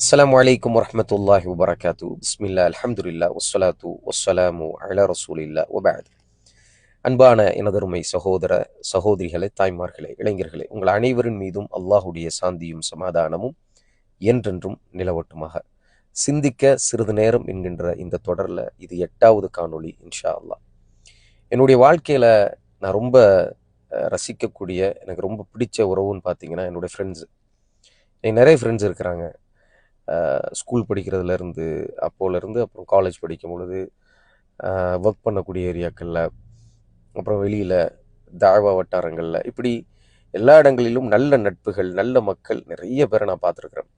அஸ்லாம் வலைக்கம் வரமத்துல்லாஹி வபரகாத்து பிஸ்மில்லா அலமதுல்லா ஒஸ்வலாத்து ஒஸ்வலாமு அல ரசூலில்லா ஒபாத் அன்பான எனதருமை சகோதர சகோதரிகளே தாய்மார்களே இளைஞர்களே உங்கள் அனைவரின் மீதும் அல்லாஹுடைய சாந்தியும் சமாதானமும் என்றென்றும் நிலவட்டுமாக. சிந்திக்க சிறிது நேரம் என்கின்ற இந்த தொடரில் இது எட்டாவது காணொளி இன்ஷா அல்லா என்னுடைய வாழ்க்கையில் நான் ரொம்ப ரசிக்கக்கூடிய எனக்கு ரொம்ப பிடிச்ச உறவுன்னு பார்த்தீங்கன்னா என்னுடைய ஃப்ரெண்ட்ஸு நிறைய ஃப்ரெண்ட்ஸ் இருக்கிறாங்க. ஸ்கூல் படிக்கிறதுலேருந்து அப்போலேருந்து அப்புறம் காலேஜ் படிக்கும் பொழுது ஒர்க் பண்ணக்கூடிய ஏரியாக்களில் அப்புறம் வெளியில் தாழ்வா வட்டாரங்களில் இப்படி எல்லா இடங்களிலும் நல்ல நட்புகள் நல்ல மக்கள் நிறைய பேரை நான் பார்த்துருக்குறேன்.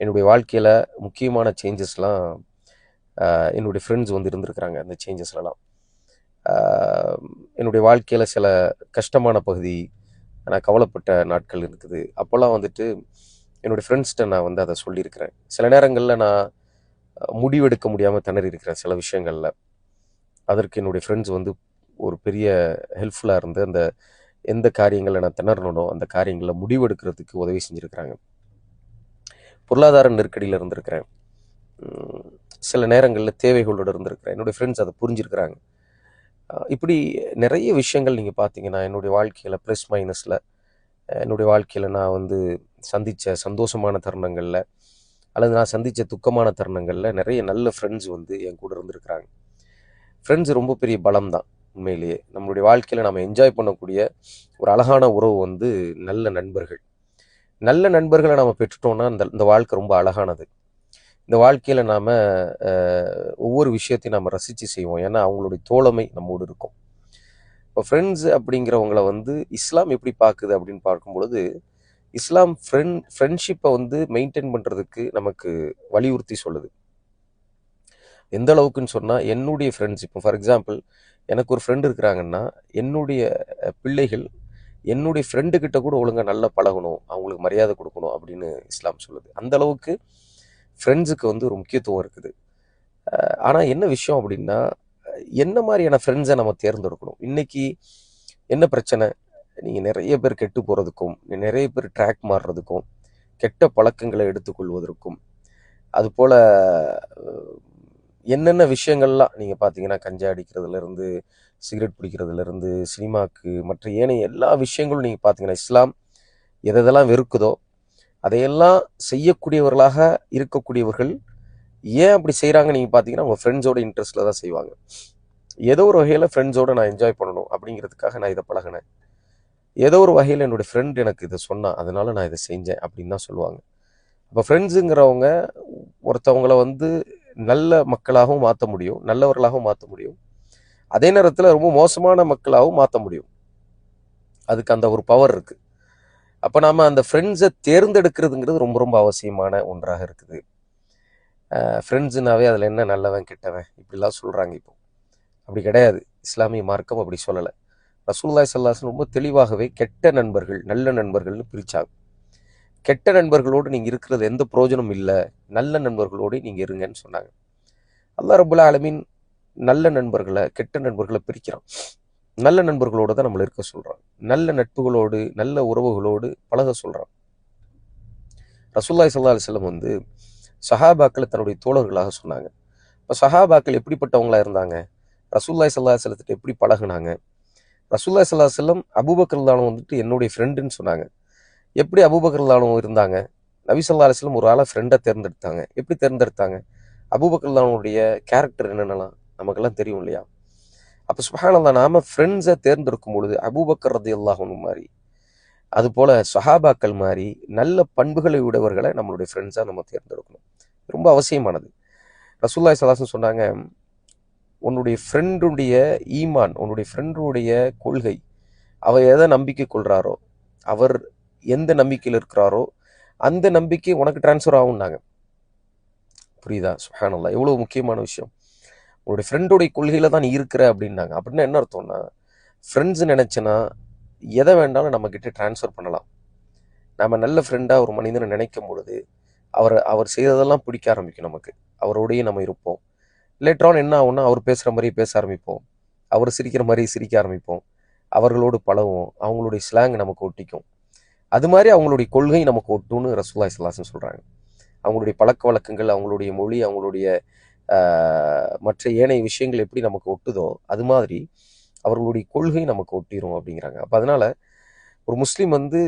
என்னுடைய வாழ்க்கையில் முக்கியமான சேஞ்சஸ்லாம் என்னுடைய ஃப்ரெண்ட்ஸ் வந்து இருந்திருக்கிறாங்க அந்த சேஞ்சஸ்லலாம் என்னுடைய வாழ்க்கையில் சில கஷ்டமான பகுதி நான் கவலைப்பட்ட நாட்கள் இருக்குது. அப்போல்லாம் வந்துட்டு என்னுடைய ஃப்ரெண்ட்ஸ்கிட்ட நான் வந்து அதை சொல்லியிருக்கிறேன். சில நேரங்களில் நான் முடிவெடுக்க முடியாமல் திணறி இருக்கிறேன் சில விஷயங்களில். அதற்கு என்னுடைய ஃப்ரெண்ட்ஸ் வந்து ஒரு பெரிய ஹெல்ப்ஃபுல்லாக இருந்து அந்த எந்த காரியங்களை நான் திணறனோ அந்த காரியங்களில் முடிவெடுக்கிறதுக்கு உதவி செஞ்சுருக்கிறாங்க. பொருளாதார நெருக்கடியில் இருந்திருக்கிறேன். சில நேரங்களில் தேவைகளோடு இருந்திருக்கிறேன். என்னுடைய ஃப்ரெண்ட்ஸ் அதை புரிஞ்சிருக்கிறாங்க. இப்படி நிறைய விஷயங்கள் நீங்கள் பார்த்தீங்கன்னா என்னுடைய வாழ்க்கையில் ப்ளஸ் மைனஸில் என்னுடைய வாழ்க்கையில் நான் வந்து சந்தித்த சந்தோஷமான தருணங்களில் அல்லது நான் சந்தித்த துக்கமான தருணங்களில் நிறைய நல்ல ஃப்ரெண்ட்ஸ் வந்து என் கூட இருந்திருக்கிறாங்க. ஃப்ரெண்ட்ஸ் ரொம்ப பெரிய பலம் தான் உண்மையிலேயே. நம்மளுடைய வாழ்க்கையில் நம்ம என்ஜாய் பண்ணக்கூடிய ஒரு அழகான உறவு வந்து நல்ல நண்பர்கள். நல்ல நண்பர்களை நம்ம பெற்றுட்டோம்னா இந்த இந்த வாழ்க்கை ரொம்ப அழகானது. இந்த வாழ்க்கையில் நாம் ஒவ்வொரு விஷயத்தையும் நம்ம ரசித்து செய்வோம். ஏன்னா அவங்களுடைய தோழமை நம்மோடு இருக்கும். இப்போ ஃப்ரெண்ட்ஸ் அப்படிங்கிறவங்கள வந்து இஸ்லாம் எப்படி பார்க்குது அப்படின்னு பார்க்கும் பொழுது இஸ்லாம் ஃப்ரெண்ட் ஃப்ரெண்ட்ஷிப்பை வந்து மெயின்டைன் பண்ணுறதுக்கு நமக்கு வலியுறுத்தி சொல்லுது. எந்த அளவுக்குன்னு சொன்னால் என்னுடைய ஃப்ரெண்ட்ஸ் இப்போ ஃபார் எக்ஸாம்பிள் எனக்கு ஒரு ஃப்ரெண்டு இருக்கிறாங்கன்னா என்னுடைய பிள்ளைகள் என்னுடைய ஃப்ரெண்டுக்கிட்ட கூட ஒழுங்காக நல்லா பழகணும் அவங்களுக்கு மரியாதை கொடுக்கணும் அப்படின்னு இஸ்லாம் சொல்லுது. அந்த அளவுக்கு ஃப்ரெண்ட்ஸுக்கு வந்து ஒரு முக்கியத்துவம் இருக்குது. ஆனால் என்ன விஷயம் அப்படின்னா என்ன மாதிரியான ஃப்ரெண்ட்ஸை நம்ம தேர்ந்தெடுக்கணும்? இன்னைக்கு என்ன பிரச்சனை? நீங்கள் நிறைய பேர் கெட்டு போகிறதுக்கும் நிறைய பேர் ட்ராக் மாறுறதுக்கும் கெட்ட பழக்கங்களை எடுத்துக்கொள்வதற்கும் அதுபோல் என்னென்ன விஷயங்கள்லாம் நீங்கள் பார்த்தீங்கன்னா கஞ்சா அடிக்கிறதுலேருந்து சிகரெட் பிடிக்கிறதுலேருந்து சினிமாக்கு மற்ற ஏனைய எல்லா விஷயங்களும் நீங்கள் பார்த்தீங்கன்னா இஸ்லாம் எதெல்லாம் வெறுக்குதோ அதையெல்லாம் செய்யக்கூடியவர்களாக இருக்கக்கூடியவர்கள் ஏன் அப்படி செய்கிறாங்க நீங்கள் பார்த்தீங்கன்னா உங்கள் ஃப்ரெண்ட்ஸோட இன்ட்ரெஸ்ட்டில் தான் செய்வாங்க. ஏதோ ஒரு வகையில் ஃப்ரெண்ட்ஸோடு நான் என்ஜாய் பண்ணணும் அப்படிங்கிறதுக்காக நான் இதை பழகினேன். ஏதோ ஒரு வகையில் என்னுடைய ஃப்ரெண்ட் எனக்கு இதை சொன்னான் அதனால நான் இதை செஞ்சேன் அப்படின்னு தான் சொல்லுவாங்க. அப்போ ஃப்ரெண்ட்ஸுங்கிறவங்க ஒருத்தவங்கள வந்து நல்ல மக்களாகவும் மாற்ற முடியும் நல்லவர்களாகவும் மாற்ற முடியும். அதே நேரத்தில் ரொம்ப மோசமான மக்களாகவும் மாற்ற முடியும். அதுக்கு அந்த ஒரு பவர் இருக்குது அப்போ நாம் அந்த ஃப்ரெண்ட்ஸை தேர்ந்தெடுக்கிறதுங்கிறது ரொம்ப ரொம்ப அவசியமான ஒன்றாக இருக்குது. ஃப்ரெண்ட்ஸுனாவே அதில் என்ன நல்லவன் கெட்டவன் இப்படிலாம் சொல்கிறாங்க இப்போ. அப்படி கிடையாது. இஸ்லாமிய மார்க்கம் அப்படி சொல்லலை. ரசூல்லாய் ஸல்லல்லாஹு ரொம்ப தெளிவாகவே கெட்ட நண்பர்கள் நல்ல நண்பர்கள்னு பிரிச்சாங்க. கெட்ட நண்பர்களோடு நீங்கள் இருக்கிறது எந்த பிரயோஜனம் இல்லை. நல்ல நண்பர்களோடு நீங்கள் இருங்கன்னு சொன்னாங்க. அல்லா ரபுல்லா ஆலமீன் நல்ல நண்பர்களை கெட்ட நண்பர்களை பிரிக்கிறான். நல்ல நண்பர்களோடு தான் நம்மளை இருக்க சொல்கிறான் நல்ல நட்புகளோடு நல்ல உறவுகளோடு பழக சொல்கிறான் ரசூல்லாய் சல்லா அலிஸ்லம் வந்து சஹாபாக்களை தன்னுடைய தோழர்களாக சொன்னாங்க. இப்போ சஹாபாக்கள் எப்படிப்பட்டவங்களாக இருந்தாங்க? ரசூல்லாய் சல்லா அலிஸ்லத்திட்ட எப்படி பழகுனாங்க? ரசூல்லா சல்லா செல்லம் அபூபக்கர்லானும் வந்துட்டு என்னுடைய ஃப்ரெண்டுன்னு சொன்னாங்க. எப்படி அபூபக்கர்லானும் இருந்தாங்க? நபி சொல்லா அலிஸ்லம் ஒரு ஆளை ஃப்ரெண்டாக தேர்ந்தெடுத்தாங்க. எப்படி தேர்ந்தெடுத்தாங்க? அபூபக்கர்லானுடைய கேரக்டர் என்னென்னலாம் நமக்கெல்லாம் தெரியும் இல்லையா? அப்போ சுஹானந்தா நாம ஃப்ரெண்ட்ஸை தேர்ந்தெடுக்கும் பொழுது அபூபக்கர் ரதி அல்லாஹனு மாதிரி அதுபோல் சஹாபாக்கள் மாதிரி நல்ல பண்புகளை உடையவர்களை நம்மளுடைய ஃப்ரெண்ட்ஸாக நம்ம தேர்ந்தெடுக்கணும். ரொம்ப அவசியமானது. ரசூல்லாய் சலாசன் சொன்னாங்க உன்னுடைய ஃப்ரெண்டுடைய ஈமான் உன்னுடைய ஃப்ரெண்டுடைய கொள்கை அவர் எதை நம்பிக்கை கொள்கிறாரோ அவர் எந்த நம்பிக்கையில் இருக்கிறாரோ அந்த நம்பிக்கை உனக்கு டிரான்ஸ்ஃபர் ஆகும்னாங்க. புரியுதா? சுஹானல்லா எவ்வளோ முக்கியமான விஷயம். உங்களுடைய ஃப்ரெண்டுடைய கொள்கையில் தான் நீ இருக்கிற அப்படின்னாங்க. அப்படின்னா என்ன அர்த்தம்னா ஃப்ரெண்ட்ஸ் நினச்சேன்னா எதை வேண்டாலும் நம்மக்கிட்ட ட்ரான்ஸ்ஃபர் பண்ணலாம். நம்ம நல்ல ஃப்ரெண்டாக ஒரு மனிதனை நினைக்கும் பொழுது அவர் அவர் செய்ததெல்லாம் பிடிக்க ஆரம்பிக்கும் நமக்கு. அவரோடையே நம்ம இருப்போம். லேட்டரான் என்ன ஆகும்னா அவர் பேசுகிற மாதிரி பேச ஆரம்பிப்போம். அவர் சிரிக்கிற மாதிரி சிரிக்க ஆரம்பிப்போம். அவர்களோடு பழவும் அவங்களுடைய ஸ்லாங் நமக்கு ஒட்டிக்கும். அது மாதிரி அவங்களுடைய கொள்கை நமக்கு ஒட்டும்னு ரசூல்லா சல்லாசன் சொல்கிறாங்க அவங்களுடைய பழக்க வழக்கங்கள் அவங்களுடைய மொழி அவங்களுடைய மற்ற ஏனைய விஷயங்கள் எப்படி நமக்கு ஒட்டுதோ அது மாதிரி அவர்களுடைய கொள்கை நமக்கு ஒட்டிரும் அப்படிங்கிறாங்க. அப்போ அதனால ஒரு முஸ்லீம் வந்து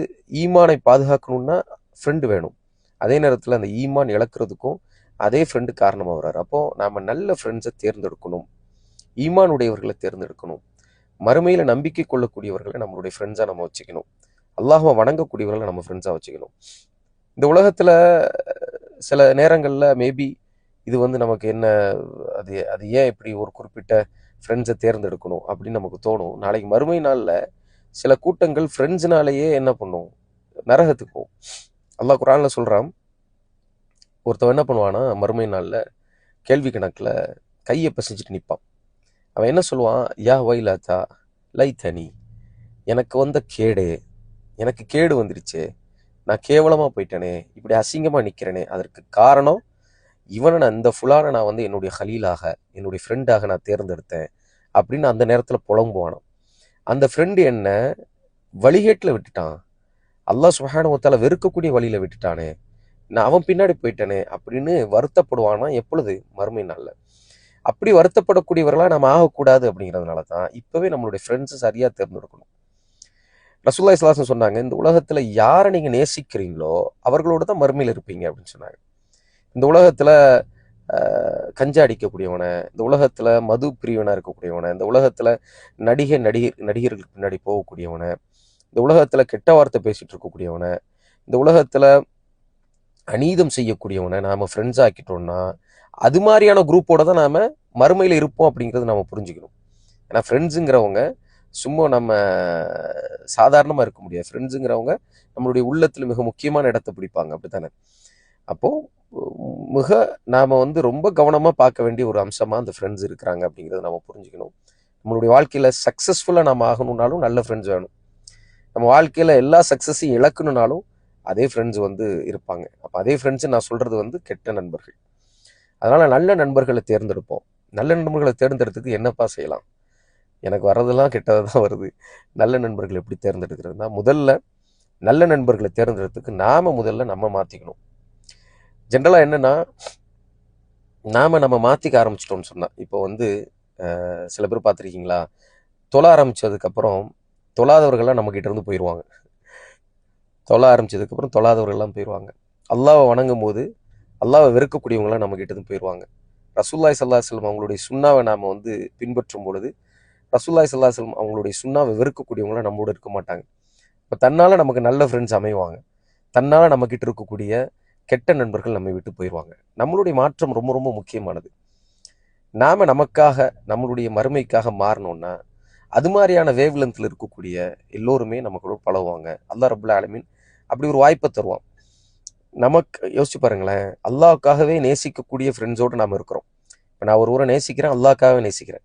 ஈமானை பாதுகாக்கணும்னா ஃப்ரெண்டு வேணும். அதே நேரத்தில் அந்த ஈமான் இழக்கிறதுக்கும் அதே ஃப்ரெண்டு காரணமாக வர்றாரு அப்போ நாம் நல்ல ஃப்ரெண்ட்ஸை தேர்ந்தெடுக்கணும். ஈமான் உடையவர்களை தேர்ந்தெடுக்கணும். மறுமையில் நம்பிக்கை கொள்ளக்கூடியவர்களை நம்மளுடைய ஃப்ரெண்ட்ஸாக நம்ம வச்சுக்கணும். அல்லாஹ்வை வணங்கக்கூடியவர்களை நம்ம ஃப்ரெண்ட்ஸாக வச்சுக்கணும். இந்த உலகத்தில் சில நேரங்களில் மேபி இது வந்து நமக்கு என்ன அது அது ஏன் இப்படி ஒரு குறிப்பிட்ட ஃப்ரெண்ட்ஸை தேர்ந்தெடுக்கணும் அப்படின்னு நமக்கு தோணும். நாளைக்கு மறுமை நாளில் சில கூட்டங்கள் ஃப்ரெண்ட்ஸ்னாலேயே என்ன பண்ணும்? நரகத்துக்கு போகும். அல்லாஹ் குரானில் சொல்கிறான் ஒருத்தவன் என்ன பண்ணுவானா மறுமை நாளில் கேள்வி கணக்கில் கையை பசிச்சுட்டு நிற்பான் அவன் என்ன சொல்லுவான்? யா வைலாத்தா லை தனி எனக்கு வந்த கேடே எனக்கு கேடு வந்துருச்சு. நான் கேவலமாக போயிட்டேனே இப்படி அசிங்கமாக நிற்கிறேனே அதற்கு காரணம் இவனை நான் இந்த ஃபுல்லான நான் வந்து என்னுடைய ஹலீலாக என்னுடைய ஃப்ரெண்டாக நான் தேர்ந்தெடுத்தேன் அப்படின்னு அந்த நேரத்தில் புலம்புவானோ அந்த ஃப்ரெண்டு என்ன வழிகேட்டில் விட்டுட்டான். அல்லாஹ் சுஹானுவத்தால் வெறுக்கக்கூடிய வழியில் விட்டுட்டானே நான் அவன் பின்னாடி போயிட்டேனே அப்படின்னு வருத்தப்படுவானா எப்பொழுது? மறுமை நாளில். அப்படி வருத்தப்படக்கூடியவர்களாக நம்ம ஆகக்கூடாது அப்படிங்கிறதுனால தான் இப்போவே நம்மளுடைய ஃப்ரெண்ட்ஸை சரியாக தேர்ந்தெடுக்கணும். ரசூல்லா இஸ்லாசன் சொன்னாங்க இந்த உலகத்தில் யாரை நீங்கள் நேசிக்கிறீங்களோ அவர்களோட தான் மறுமையில் இருப்பீங்க அப்படின்னு சொன்னாங்க. இந்த உலகத்தில் கஞ்சா அடிக்கக்கூடியவனை இந்த உலகத்தில் மது பிரிவனாக இருக்கக்கூடியவனை இந்த உலகத்தில் நடிகை நடிகர் நடிகர்களுக்கு பின்னாடி போகக்கூடியவனை இந்த உலகத்தில் கெட்ட வார்த்தை பேசிகிட்டு இருக்கக்கூடியவனை இந்த உலகத்தில் அநீதம் செய்யக்கூடியவனை நாம் ஃப்ரெண்ட்ஸ் ஆக்கிட்டோம்னா அது மாதிரியான குரூப்போட தான் நாம் மறுமையில் இருப்போம் அப்படிங்கிறது நம்ம புரிஞ்சுக்கணும். ஏன்னா ஃப்ரெண்ட்ஸுங்கிறவங்க சும்மா நம்ம சாதாரணமாக இருக்க முடியாது. ஃப்ரெண்ட்ஸுங்கிறவங்க நம்மளுடைய உள்ளத்தில் மிக முக்கியமான இடத்தை பிடிப்பாங்க. அப்படித்தானே? அப்போது மிக நாம் வந்து ரொம்ப கவனமாக பார்க்க வேண்டிய ஒரு அம்சமாக அந்த ஃப்ரெண்ட்ஸ் இருக்கிறாங்க அப்படிங்கிறத நம்ம புரிஞ்சுக்கணும். நம்மளுடைய வாழ்க்கையில் சக்ஸஸ்ஃபுல்லாக நாம் ஆகணும்னாலும் நல்ல ஃப்ரெண்ட்ஸ் வேணும். நம்ம வாழ்க்கையில் எல்லா சக்ஸஸையும் இழக்கணும்னாலும் அதே ஃப்ரெண்ட்ஸ் வந்து இருப்பாங்க. அப்போ அதே ஃப்ரெண்ட்ஸு நான் சொல்கிறது வந்து கெட்ட நண்பர்கள். அதனால் நல்ல நண்பர்களை தேர்ந்தெடுப்போம். நல்ல நண்பர்களை தேர்ந்தெடுத்துக்கு என்னப்பா செய்யலாம்? எனக்கு வர்றதெல்லாம் கெட்டதாக தான் வருது. நல்ல நண்பர்கள் எப்படி தேர்ந்தெடுக்கிறதுனா முதல்ல நல்ல நண்பர்களை தேர்ந்தெடுத்துக்கு நாம் முதல்ல நம்ம மாற்றிக்கணும் ஜென்ரலாக என்னென்னா நாம் நம்ம மாற்றிக்க ஆரம்பிச்சிட்டோம்னு சொன்னால் இப்போ வந்து சில பேர் பார்த்துருக்கீங்களா? தொழ ஆரம்பித்ததுக்கப்புறம் தொழாதவர்கள்லாம் நம்மக்கிட்ட இருந்து போயிடுவாங்க தொழ ஆரம்பிச்சதுக்கப்புறம் தொழாதவர்கள்லாம் போயிடுவாங்க அல்லாவை வணங்கும் போது அல்லாவை வெறுக்கக்கூடியவங்களாம் நம்ம போயிடுவாங்க ரசூல்லாய் சல்லா செல்லம் அவங்களுடைய சுண்ணாவை நாம் வந்து பின்பற்றும் பொழுது ரசூல்லாய் சல்லா செல்லம் அவங்களுடைய சுண்ணாவை வெறுக்கக்கூடியவங்களாம் நம்மளோட இருக்க மாட்டாங்க. இப்போ தன்னால் நமக்கு நல்ல ஃப்ரெண்ட்ஸ் அமைவாங்க. தன்னால் நம்மக்கிட்ட இருக்கக்கூடிய கெட்ட நண்பர்கள் நம்மை விட்டு போயிடுவாங்க நம்மளுடைய மாற்றம் ரொம்ப ரொம்ப முக்கியமானது. நாம் நமக்காக நம்மளுடைய மறுமைக்காக மாறணும்னா அது மாதிரியான வேவ்லென்த்தில் இருக்கக்கூடிய எல்லோருமே நமக்கு பழகுவாங்க. அல்லா ரபுல்லா ஆலமின் அப்படி ஒரு வாய்ப்பை தருவான். நமக்கு யோசிச்சு பாருங்களேன். அல்லாவுக்காகவே நேசிக்கக்கூடிய ஃப்ரெண்ட்ஸோடு நாம் இருக்கிறோம். இப்போ நான் ஒரு ஊரை நேசிக்கிறேன் அல்லாஹ்க்காகவே நேசிக்கிறேன்.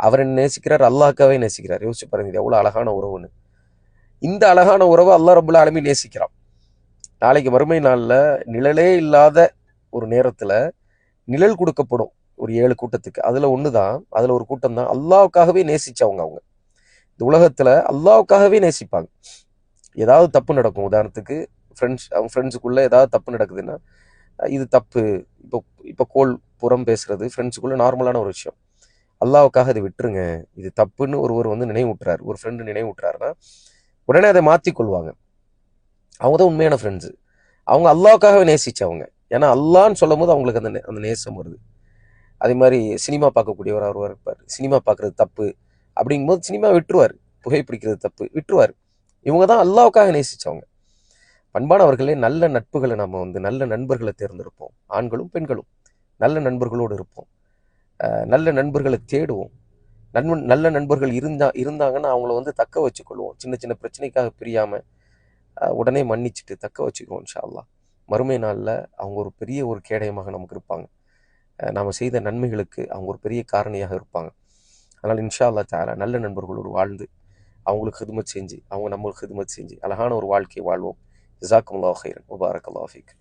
அவர் என்ன நேசிக்கிறார் அல்லாஹ்க்காகவே நேசிக்கிறார். யோசிச்சு பாருங்க இது எவ்வளோ அழகான உறவுன்னு இந்த அழகான உறவை அல்லாஹ் ரொம்ப ஆலமீன் நேசிக்கிறான். நாளைக்கு மறுமை நாளில் நிழலே இல்லாத ஒரு நேரத்தில் நிழல் கொடுக்கப்படும் ஒரு ஏழு கூட்டத்துக்கு. அதில் ஒன்று தான் அதில் ஒரு கூட்டம் தான் அல்லாவுக்காகவே நேசித்தவங்க அவங்க. இந்த உலகத்தில் அல்லாவுக்காகவே நேசிப்பாங்க. ஏதாவது தப்பு நடக்கும். உதாரணத்துக்கு ஃப்ரெண்ட்ஸ் அவங்க ஃப்ரெண்ட்ஸுக்குள்ளே ஏதாவது தப்பு நடக்குதுன்னா இது தப்பு. இப்போ இப்போ கோல் புறம் பேசுகிறது ஃப்ரெண்ட்ஸுக்குள்ளே நார்மலான ஒரு விஷயம். அல்லாவுக்காக அதை விட்டுருங்க. இது தப்புன்னு ஒருவர் வந்து நினைவூட்டுறாரு. ஒரு ஃப்ரெண்டு நினைவூட்டுறாருன்னா உடனே அதை மாற்றிக்கொள்வாங்க அவங்க தான் உண்மையான ஃப்ரெண்ட்ஸு அவங்க அல்லாவுக்காகவே நேசிச்சவங்க. ஏன்னா அல்லான்னு சொல்லும் போது அவங்களுக்கு அந்த நே- அந்த நேசம் வருது. அதே மாதிரி சினிமா பார்க்கக்கூடியவர் ஒருவர் இருப்பார். சினிமா பார்க்குறது தப்பு. அப்படிங்கும்போது சினிமா விட்டுருவார். புகைப்பிடிக்கிறது தப்பு. விட்டுருவார். இவங்க தான் அல்லாவுக்காக நேசிச்சவங்க. பண்பானவர்களே நல்ல நட்புகளை நம்ம வந்து நல்ல நண்பர்களை தேர்ந்தெடுப்போம். ஆண்களும் பெண்களும் நல்ல நண்பர்களோடு இருப்போம். நல்ல நண்பர்களை தேடுவோம். நண்பன் நல்ல நண்பர்கள் இருந்தா இருந்தாங்கன்னா அவங்கள வந்து தக்க வச்சுக்கொள்வோம். சின்ன சின்ன பிரச்சனைக்காக பிரியாமல் உடனே மன்னிச்சுட்டு தக்க வச்சுக்குவோம் இன்ஷா அல்லாஹ் மறுமை நாளில் அவங்க ஒரு பெரிய ஒரு கேடயமாக நமக்கு இருப்பாங்க. நாம் செய்த நன்மைகளுக்கு அவங்க ஒரு பெரிய காரணியாக இருப்பாங்க. அதனால் இன்ஷா அல்லா தாரா நல்ல நண்பர்களோடு வாழ்ந்து அவங்களுக்கு ஹிதுமத் செஞ்சு அவங்க நம்மளுக்கு ஹிதுமத் செஞ்சு அழகான ஒரு வாழ்க்கையை வாழ்வோம் ஜிசாக்கும் அல்லாஹ் ஹைரன் முபாரக் அல்லாஹ் ஃபீக்